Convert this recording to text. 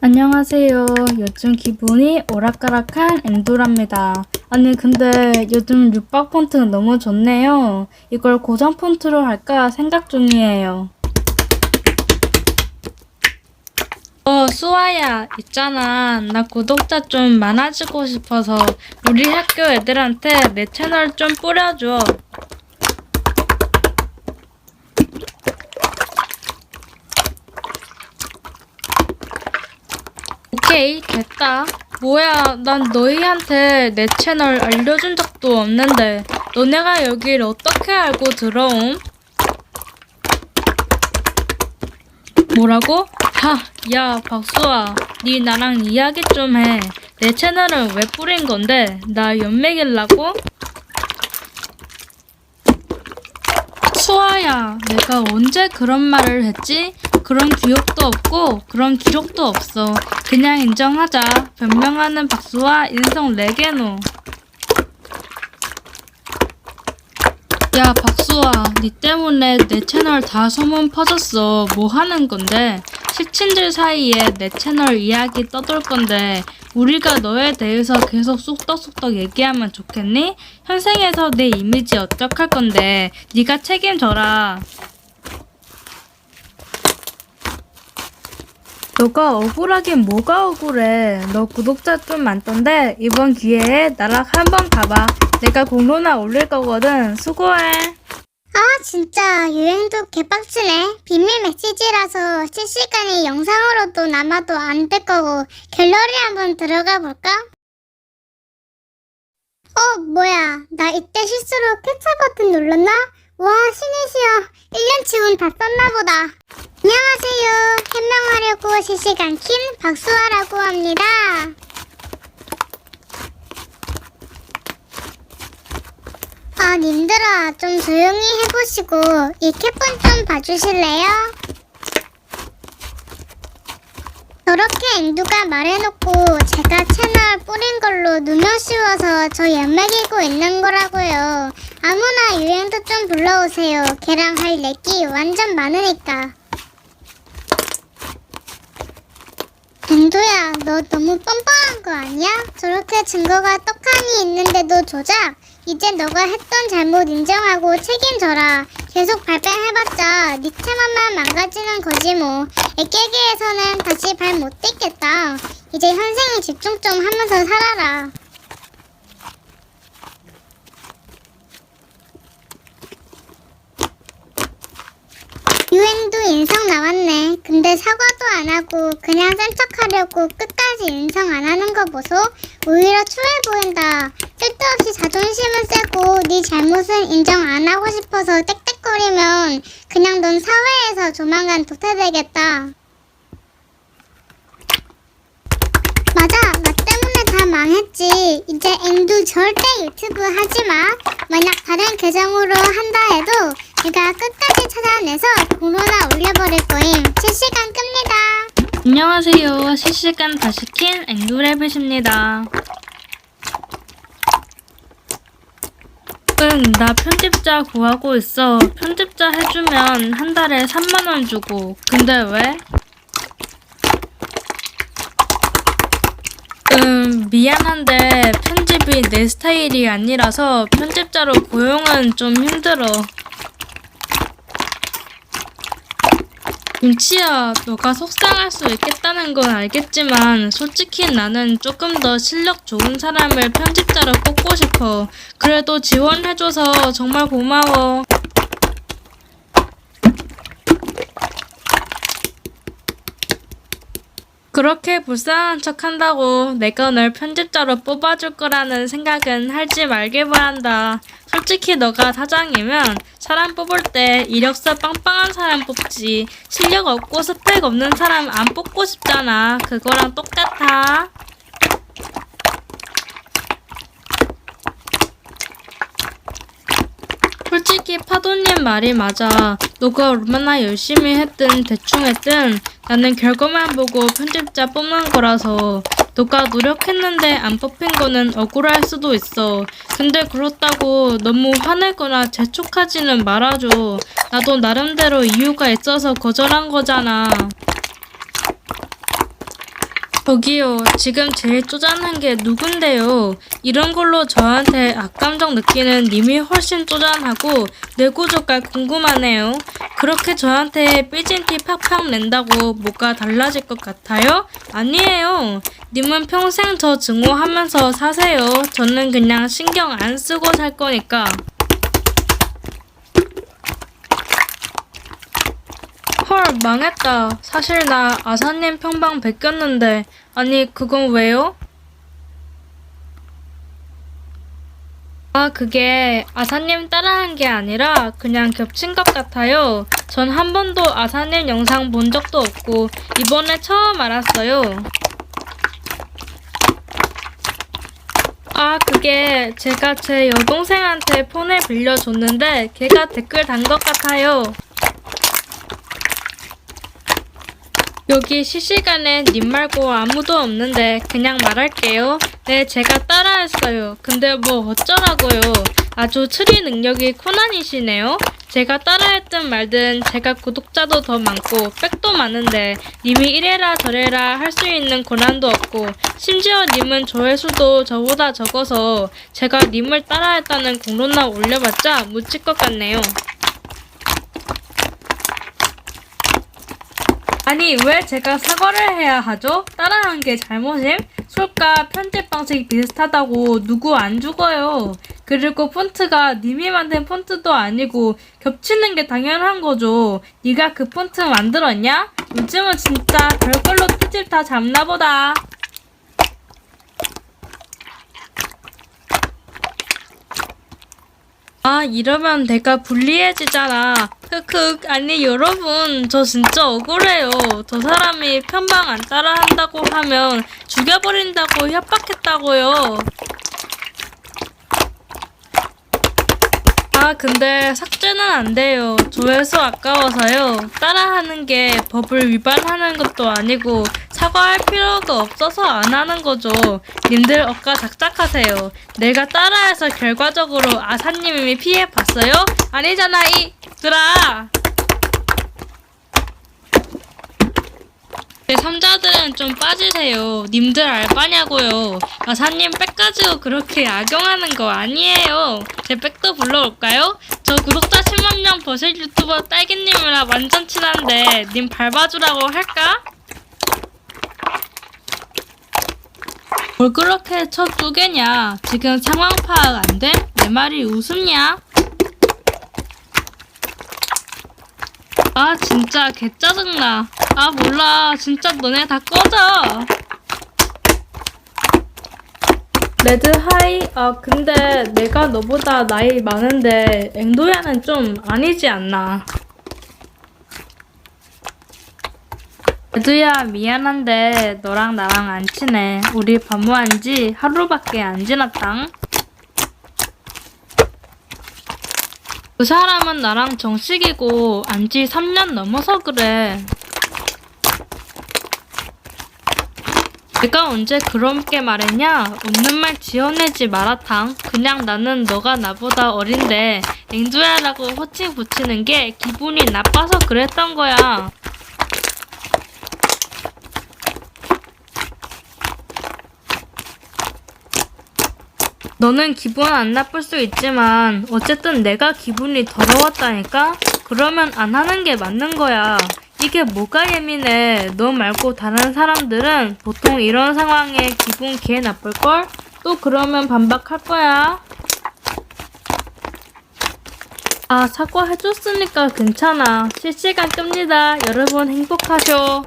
안녕하세요. 요즘 기분이 오락가락한 엔도랍니다. 아니, 근데 요즘 육박 폰트 너무 좋네요. 이걸 고정 폰트로 할까 생각 중이에요. 어, 수아야, 있잖아. 나 구독자 좀 많아지고 싶어서 우리 학교 애들한테 내 채널 좀 뿌려줘. 오케이, 됐다. 뭐야, 난 너희한테 내 채널 알려준 적도 없는데, 너네가 여길 어떻게 알고 들어옴? 뭐라고? 하, 야, 박수아. 니 나랑 이야기 좀 해. 내 채널은 왜 뿌린 건데? 나 연맥일라고? 수아야, 내가 언제 그런 말을 했지? 그런 기억도 없고 그런 기록도 없어. 그냥 인정하자. 변명하는 박수와 인성 레게노. 야, 박수아, 니 때문에 내 채널 다 소문 퍼졌어. 뭐 하는 건데? 식친들 사이에 내 채널 이야기 떠돌 건데, 우리가 너에 대해서 계속 쑥떡쑥떡 얘기하면 좋겠니? 현생에서 내 이미지 어떡할 건데, 네가 책임져라. 너가 억울하긴 뭐가 억울해. 너 구독자 좀 많던데 이번 기회에 나랑 한번 가봐. 내가 공로나 올릴 거거든. 수고해. 아 진짜 유행도 개빡치네 비밀 메시지라서 실시간에 영상으로도 남아도 안 될 거고 갤러리 한번 들어가 볼까? 어 뭐야 나 이때 실수로 캡처 버튼 눌렀나? 와 신이시여. 1년치 운 다 썼나 보다. 안녕하세요. 해명하려고 실시간 킨 박수아라고 합니다. 아, 님들아, 좀 조용히 해보시고, 이 캡분 좀 봐주실래요? 저렇게 앵두가 말해놓고 제가 채널 뿌린 걸로 누명 씌워서 저 연맥이고 있는 거라고요. 아무나 유행도 좀 불러오세요. 걔랑 할 얘기 완전 많으니까. 앵두야, 너 너무 뻔뻔한 거 아니야? 저렇게 증거가 떡하니 있는데도 조작? 이제 너가 했던 잘못 인정하고 책임져라. 계속 발뺌해봤자 네 채만만 망가지는 거지 뭐. 애깨개에서는 다시 발 못 딛겠다. 이제 현생에 집중 좀 하면서 살아라. 유행도 인성 나왔네. 근데 사과도 안 하고 그냥 센 척하려고 끝까지 인성 안 하는 거 보소. 오히려 추해 보인다. 쓸데없이 자존심은 세고 네 잘못은 인정 안 하고 싶어서 떽떽거리면 그냥 넌 사회에서 조만간 도태되겠다. 맞아, 나 때문에 다 망했지. 이제 앵두 절대 유튜브 하지 마. 만약 다른 계정으로 한다 해도 내가 끝까지 찾아내서 공로나 올려버릴 거임. 실시간 끕니다. 안녕하세요. 실시간 다시 킨 앵두랩이십니다. 응, 나 편집자 구하고 있어. 편집자 해주면 한 달에 3만원 주고. 근데 왜? 음, 미안한데 편집이 내 스타일이 아니라서 편집자로 고용은 좀 힘들어. 윤치야, 너가 속상할 수 있겠다는 건 알겠지만, 솔직히 나는 조금 더 실력 좋은 사람을 편집자로 뽑고 싶어. 그래도 지원해줘서 정말 고마워. 그렇게 불쌍한 척 한다고 내가 널 편집자로 뽑아줄 거라는 생각은 하지 말길 바란다. 솔직히 너가 사장이면 사람 뽑을 때 이력서 빵빵한 사람 뽑지. 실력 없고 스펙 없는 사람 안 뽑고 싶잖아. 그거랑 똑같아. 솔직히 파도님 말이 맞아. 너가 얼마나 열심히 했든 대충 했든 나는 결과만 보고 편집자 뽑는 거라서 너가 노력했는데 안 뽑힌 거는 억울할 수도 있어. 근데 그렇다고 너무 화내거나 재촉하지는 말아줘. 나도 나름대로 이유가 있어서 거절한 거잖아. 저기요, 지금 제일 쪼잔한 게 누군데요? 이런 걸로 저한테 악감정 느끼는 님이 훨씬 쪼잔하고 뇌구조가 궁금하네요. 그렇게 저한테 삐진 티 팍팍 낸다고 뭐가 달라질 것 같아요? 아니에요. 님은 평생 저 증오하면서 사세요. 저는 그냥 신경 안 쓰고 살 거니까. 망했다. 사실 나 아사님 평방 베꼈는데, 아니, 그건 왜요? 아, 그게 아사님 따라한 게 아니라 그냥 겹친 것 같아요. 전 한 번도 아사님 영상 본 적도 없고, 이번에 처음 알았어요. 아, 그게 제가 제 여동생한테 폰을 빌려줬는데, 걔가 댓글 단 것 같아요. 여기 실시간에 님 말고 아무도 없는데 그냥 말할게요. 네, 제가 따라했어요. 근데 뭐 어쩌라고요. 아주 추리 능력이 코난이시네요. 제가 따라했든 말든 제가 구독자도 더 많고 백도 많은데 님이 이래라 저래라 할 수 있는 권한도 없고 심지어 님은 조회수도 저보다 적어서 제가 님을 따라했다는 공론나 올려봤자 묻힐 것 같네요. 아니 왜 제가 사과를 해야 하죠? 따라한 게 잘못임? 솔까 편집 방식이 비슷하다고 누구 안 죽어요. 그리고 폰트가 님이 만든 폰트도 아니고 겹치는 게 당연한 거죠. 네가 그 폰트 만들었냐? 요즘은 진짜 별걸로 트집 다 잡나 보다. 아, 이러면 내가 불리해지잖아. 흑흑, 아니, 여러분, 저 진짜 억울해요. 저 사람이 편방 안 따라 한다고 하면 죽여버린다고 협박했다고요. 아, 근데 삭제는 안 돼요. 조회수 아까워서요. 따라하는 게 법을 위반하는 것도 아니고 사과할 필요가 없어서 안 하는 거죠. 님들 억까 작작하세요. 내가 따라해서 결과적으로 아사님이 피해 봤어요? 아니잖아, 이들아. 삼자들은 좀 빠지세요. 님들 알바냐고요. 아사님 백 가지고 그렇게 악용하는 거 아니에요. 제 백도 불러올까요? 저 구독자 10만 명 버실 유튜버 딸기님이랑 완전 친한데 님 밟아주라고 할까? 뭘 그렇게 쳐 쪼개냐? 지금 상황 파악 안 돼? 내 말이 웃음냐? 아 진짜 개 짜증나. 아 몰라 진짜 너네 다 꺼져. 레드 하이 아 근데 내가 너보다 나이 많은데 앵도야는 좀 아니지 않나. 레드야 미안한데 너랑 나랑 안 친해. 우리 반모한 지 하루밖에 안 지났당. 그 사람은 나랑 정식이고 안 지 3년 넘어서 그래. 내가 언제 그렇게 말했냐? 웃는 말 지어내지 마라탕. 그냥 나는 너가 나보다 어린데 앵두야라고 호칭 붙이는 게 기분이 나빠서 그랬던 거야. 너는 기분 안 나쁠 수 있지만 어쨌든 내가 기분이 더러웠다니까? 그러면 안 하는 게 맞는 거야. 이게 뭐가 예민해. 너 말고 다른 사람들은 보통 이런 상황에 기분 개 나쁠걸? 또 그러면 반박할 거야. 아, 사과해줬으니까 괜찮아. 실시간 끕니다. 여러분 행복하쇼.